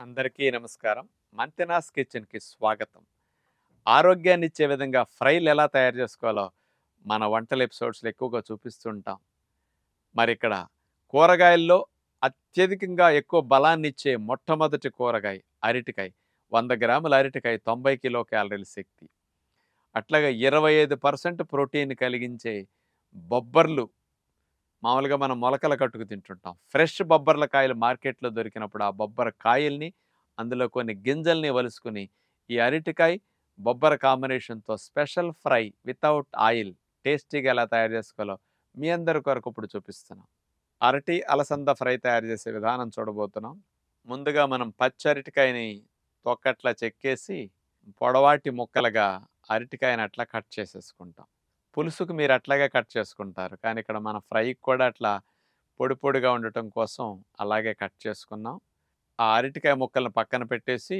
అందరికీ నమస్కారం. మంతెనాస్ కిచెన్కి స్వాగతం. ఆరోగ్యాన్ని ఇచ్చే విధంగా ఫ్రైలు ఎలా తయారు చేసుకోవాలో మన వంటల ఎపిసోడ్స్లో ఎక్కువగా చూపిస్తుంటాం. మరి ఇక్కడ కూరగాయల్లో అత్యధికంగా ఎక్కువ బలాన్ని ఇచ్చే మొట్టమొదటి కూరగాయ అరటికాయ. వంద గ్రాముల అరటికాయ తొంభై కిలో క్యాలరీల శక్తి. అట్లాగే ఇరవై ఐదు పర్సెంట్ ప్రోటీన్ కలిగించే బొబ్బర్లు మామూలుగా మనం మొలకల కట్టుకు తింటుంటాం. ఫ్రెష్ బొబ్బర్ల కాయలు మార్కెట్లో దొరికినప్పుడు ఆ బొబ్బర కాయల్ని అందులో కొన్ని గింజల్ని వలుసుకుని ఈ అరటికాయ బొబ్బర కాంబినేషన్తో స్పెషల్ ఫ్రై వితౌట్ ఆయిల్ టేస్టీగా ఎలా తయారు చేసుకోవాలో మీ అందరి కొరకు ఇప్పుడు చూపిస్తున్నాం. అరటి అలసంద ఫ్రై తయారు చేసే విధానం చూడబోతున్నాం. ముందుగా మనం పచ్చి అరటికాయని తొక్కట్లా చెక్కేసి పొడవాటి ముక్కలుగా అరటికాయని అట్లా కట్ చేసేసుకుంటాం. పులుసుకు మీరు అట్లాగే కట్ చేసుకుంటారు. కానీ ఇక్కడ మన ఫ్రైకి కూడా అట్లా పొడి పొడిగా ఉండటం కోసం అలాగే కట్ చేసుకున్నాం. ఆ అరటికాయ ముక్కలను పక్కన పెట్టేసి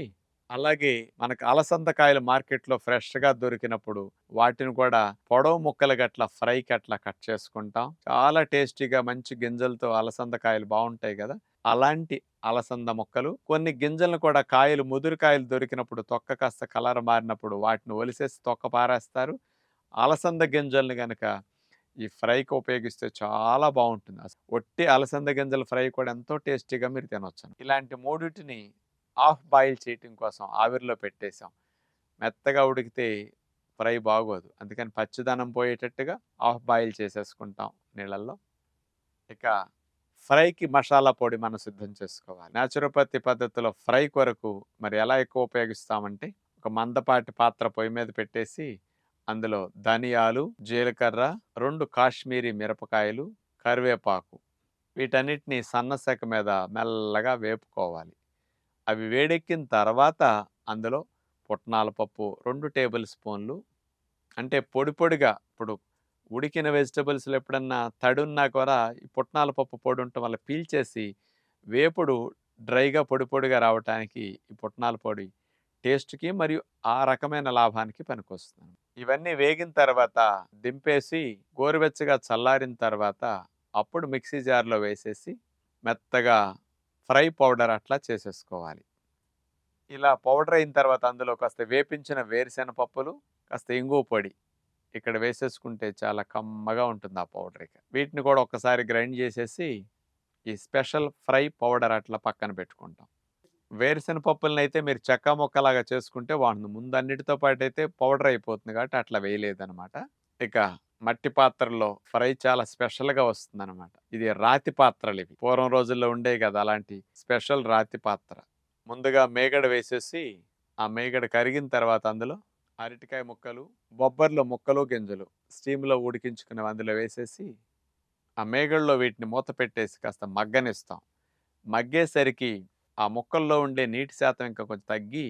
అలాగే మనకు అలసందకాయలు మార్కెట్లో ఫ్రెష్గా దొరికినప్పుడు వాటిని కూడా పొడవు ముక్కలుగా అట్లా ఫ్రైకి అట్లా కట్ చేసుకుంటాం. చాలా టేస్టీగా మంచి గింజలతో అలసందకాయలు బాగుంటాయి కదా! అలాంటి అలసంద మొక్కలు కొన్ని గింజలను కూడా కాయలు ముదురుకాయలు దొరికినప్పుడు తొక్క కాస్త కలర్ మారినప్పుడు వాటిని ఒలిసేసి తొక్క పారేస్తారు. అలసంద గింజల్ని కనుక ఈ ఫ్రైకి ఉపయోగిస్తే చాలా బాగుంటుంది. అసలు ఒట్టి అలసంద గింజల ఫ్రై కూడా ఎంతో టేస్టీగా మీరు తినొచ్చు. ఇలాంటి మూడిటిని హాఫ్ బాయిల్ చేయటం కోసం ఆవిరిలో పెట్టేసాం. మెత్తగా ఉడికితే ఫ్రై బాగోదు. అందుకని పచ్చిదనం పోయేటట్టుగా హాఫ్ బాయిల్ చేసేసుకుంటాం నీళ్ళల్లో. ఇక ఫ్రైకి మసాలా పొడి మనం సిద్ధం చేసుకోవాలి. న్యాచురోపతి పద్ధతిలో ఫ్రై కొరకు మరి ఎలా ఎక్కువ ఉపయోగిస్తామంటే ఒక మందపాటి పాత్ర పొయ్యి మీద పెట్టేసి అందులో ధనియాలు జీలకర్ర రెండు కాశ్మీరీ మిరపకాయలు కరివేపాకు. వీటన్నిటిని సన్నసెక మీద మెల్లగా వేపుకోవాలి. అవి వేడెక్కిన తర్వాత అందులో పుట్నాల పప్పు రెండు టేబుల్ స్పూన్లు. అంటే పొడి పొడిగా ఇప్పుడు ఉడికిన వెజిటబుల్స్లో ఎప్పుడన్నా తడున్నా కూడా ఈ పుట్నాల పప్పు పొడి ఉండటం వల్ల పీల్చేసి వేపుడు డ్రైగా పొడి పొడిగా రావటానికి ఈ పుట్నాల పొడి టేస్ట్కి మరియు ఆ రకమైన లాభానికి పనికొస్తుంది. ఇవన్నీ వేగిన తర్వాత దింపేసి గోరువెచ్చగా చల్లారిన తర్వాత అప్పుడు మిక్సీ జార్లో వేసేసి మెత్తగా ఫ్రై పౌడర్ అట్లా చేసేసుకోవాలి. ఇలా పౌడర్ అయిన తర్వాత అందులో కాస్త వేపించిన వేరుశెనగ పప్పులు కాస్త ఇంగువ పొడి ఇక్కడ వేసేసుకుంటే చాలా కమ్మగా ఉంటుంది ఆ పౌడర్ ఇక. వీటిని కూడా ఒక్కసారి గ్రైండ్ చేసేసి ఈ స్పెషల్ ఫ్రై పౌడర్ అట్లా పక్కన పెట్టుకుంటాం. వేరుశెనగ పప్పులను అయితే మీరు చెక్క మొక్కలాగా చేసుకుంటే వాడిని ముందు అన్నిటితో పాటు అయితే పౌడర్ అయిపోతుంది కాబట్టి అట్లా వేయలేదనమాట ఇక మట్టి పాత్రలో ఫ్రై చాలా స్పెషల్గా వస్తుంది అనమాట ఇది రాతి పాత్రలు ఇవి. పూర్వం రోజుల్లో ఉండేవి కదా అలాంటి స్పెషల్ రాతి పాత్ర. ముందుగా మేగడ వేసేసి ఆ మేగడ కరిగిన తర్వాత అందులో అరటికాయ ముక్కలు బొబ్బర్లో ముక్కలు గింజలు స్టీమ్లో ఉడికించుకుని అందులో వేసేసి ఆ మేగడలో వీటిని మూత పెట్టేసి కాస్త మగ్గనిస్తాం. మగ్గేసరికి ఆ ముక్కల్లో ఉండే నీటి శాతం ఇంకా కొంచెం తగ్గి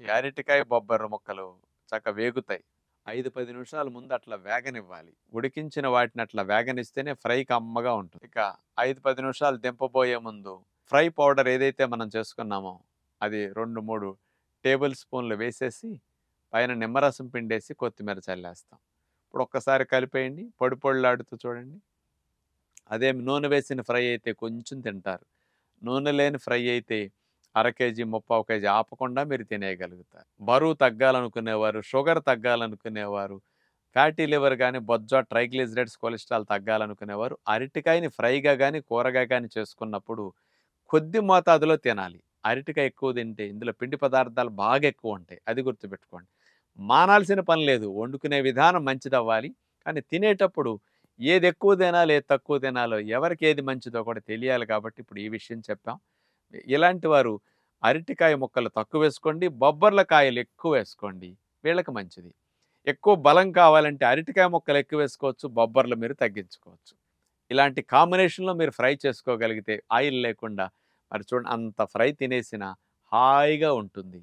ఈ అరటికాయ బొబ్బర్ర ముక్కలు చక్కగా వేగుతాయి. ఐదు పది నిమిషాల ముందు అట్లా వేగనివ్వాలి. ఉడికించిన వాటిని అట్లా వేగనిస్తేనే ఫ్రైకి అమ్మగా ఉంటుంది. ఇక ఐదు పది నిమిషాలు దింపబోయే ముందు ఫ్రై పౌడర్ ఏదైతే మనం చేసుకున్నామో అది రెండు మూడు టేబుల్ స్పూన్లు వేసేసి పైన నిమ్మరసం పిండేసి కొత్తిమీర చల్లేస్తాం. ఇప్పుడు ఒక్కసారి కలిపేయండి పొడి పొడిలాడుతూ చూడండి. అదే నూనె వేసిన ఫ్రై అయితే కొంచెం తింటారు. నూనె లేని ఫ్రై అయితే అర కేజీ ముప్పావు కేజీ ఆపకుండా మీరు తినేయగలుగుతారు. బరువు తగ్గాలనుకునేవారు షుగర్ తగ్గాలనుకునేవారు ఫ్యాటీ లివర్ కానీ బొజ్జ ట్రైగ్లిజరేట్స్ కొలెస్ట్రాల్ తగ్గాలనుకునేవారు అరటికాయని ఫ్రైగా కానీ కూరగా కానీ చేసుకున్నప్పుడు కొద్ది మోతాదులో తినాలి. అరటికాయ ఎక్కువ తింటే ఇందులో పిండి పదార్థాలు బాగా ఎక్కువ ఉంటాయి. అది గుర్తుపెట్టుకోండి. మానాల్సిన పని లేదు. వండుకునే విధానం మంచిది అవ్వాలి కానీ తినేటప్పుడు ఏది ఎక్కువ తినాలో ఏది తక్కువ తినాలో ఎవరికి ఏది మంచిదో కూడా తెలియాలి కాబట్టి ఇప్పుడు ఈ విషయం చెప్పాం. ఇలాంటి వారు అరటికాయ ముక్కలు తక్కువ వేసుకోండి బొబ్బర్ల కాయలు ఎక్కువ వేసుకోండి. వీళ్ళకి మంచిది. ఎక్కువ బలం కావాలంటే అరటికాయ ముక్కలు ఎక్కువ వేసుకోవచ్చు బొబ్బర్లు మీరు తగ్గించుకోవచ్చు. ఇలాంటి కాంబినేషన్లో మీరు ఫ్రై చేసుకోగలిగితే ఆయిల్ లేకుండా మరి చూడండి అంత ఫ్రై తినేసిన హాయిగా ఉంటుంది.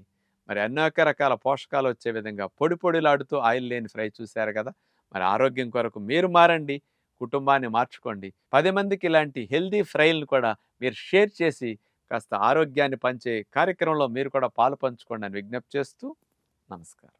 మరి అనేక రకాల పోషకాలు వచ్చే విధంగా పొడి పొడిలాడుతూ ఆయిల్ లేని ఫ్రై చూశారు కదా! మరి ఆరోగ్యం కొరకు మీరు మారండి కుటుంబాన్ని మార్చుకోండి. పది మందికి ఇలాంటి హెల్దీ ఫ్రైలను కూడా మీరు షేర్ చేసి కాస్త ఆరోగ్యాన్ని పంచే కార్యక్రమంలో మీరు కూడా పాలు పంచుకోండి అని విజ్ఞప్తి చేస్తూ నమస్కారం.